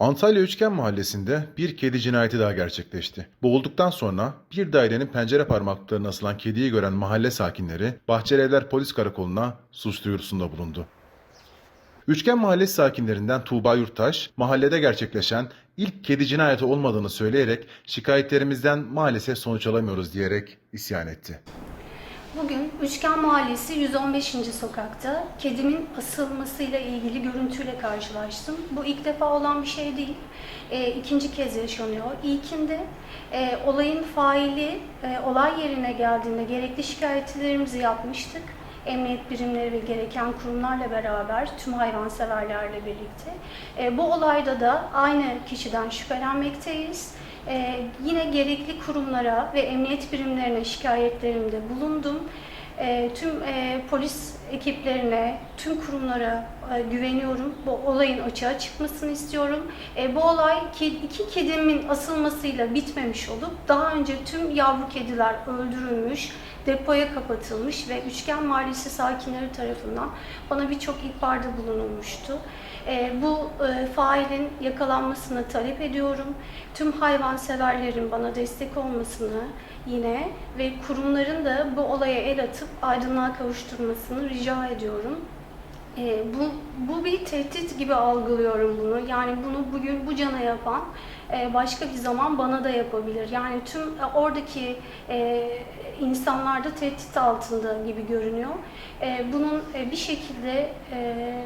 Antalya Üçgen Mahallesi'nde bir kedi cinayeti daha gerçekleşti. Boğulduktan sonra bir dairenin pencere parmaklıklarına asılan kediyi gören mahalle sakinleri Bahçelievler Polis Karakolu'na suç duyurusunda bulundu. Üçgen Mahallesi sakinlerinden Tuğba Yurttaş, mahallede gerçekleşen ilk kedi cinayeti olmadığını söyleyerek şikayetlerimizden maalesef sonuç alamıyoruz diyerek isyan etti. Bugün Üçgen Mahallesi 115. sokakta kedimin asılmasıyla ilgili görüntüyle karşılaştım. Bu ilk defa olan bir şey değil. E, ikinci kez yaşanıyor. İlkinde e, olayın faili e, olay yerine geldiğinde gerekli şikayetlerimizi yapmıştık. Emniyet birimleri ve gereken kurumlarla beraber tüm hayvanseverlerle birlikte. E, bu olayda da aynı kişiden şüphelenmekteyiz. Ee, yine gerekli kurumlara ve emniyet birimlerine şikayetlerimde bulundum. Ee, tüm e, polis ekiplerine, tüm kurumlara e, güveniyorum. Bu olayın açığa çıkmasını istiyorum. E, bu olay ki, iki kedimin asılmasıyla bitmemiş olup daha önce tüm yavru kediler öldürülmüş, depoya kapatılmış ve Üçgen Mahallesi sakinleri tarafından bana birçok ihbarda bulunulmuştu. E, bu e, failin yakalanmasını talep ediyorum. Tüm hayvanseverlerin bana destek olmasını yine ve kurumların da bu olaya el atıp aydınlığa kavuşturmasını rica ediyorum. E, bu, bu bir tehdit gibi algılıyorum bunu. Yani bunu bugün bu cana yapan e, başka bir zaman bana da yapabilir. Yani tüm e, oradaki e, insanlar tehdit altında gibi görünüyor. E, bunun e, bir şekilde e,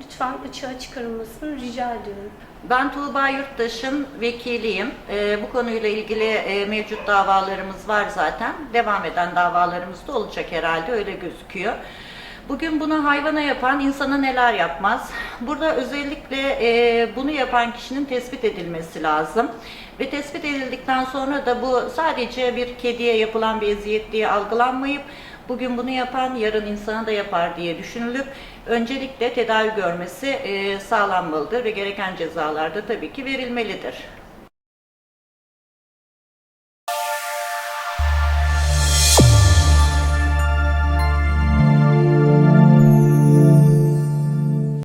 lütfen açığa çıkarılmasını rica ediyorum. Ben Tuğba Yurttaş'ın vekiliyim. Ee, bu konuyla ilgili e, mevcut davalarımız var zaten. Devam eden davalarımız da olacak herhalde öyle gözüküyor. Bugün bunu hayvana yapan insana neler yapmaz? Burada özellikle e, bunu yapan kişinin tespit edilmesi lazım. Ve tespit edildikten sonra da bu sadece bir kediye yapılan bir eziyet diye algılanmayıp bugün bunu yapan yarın insana da yapar diye düşünülüp öncelikle tedavi görmesi sağlanmalıdır ve gereken cezalar da tabii ki verilmelidir.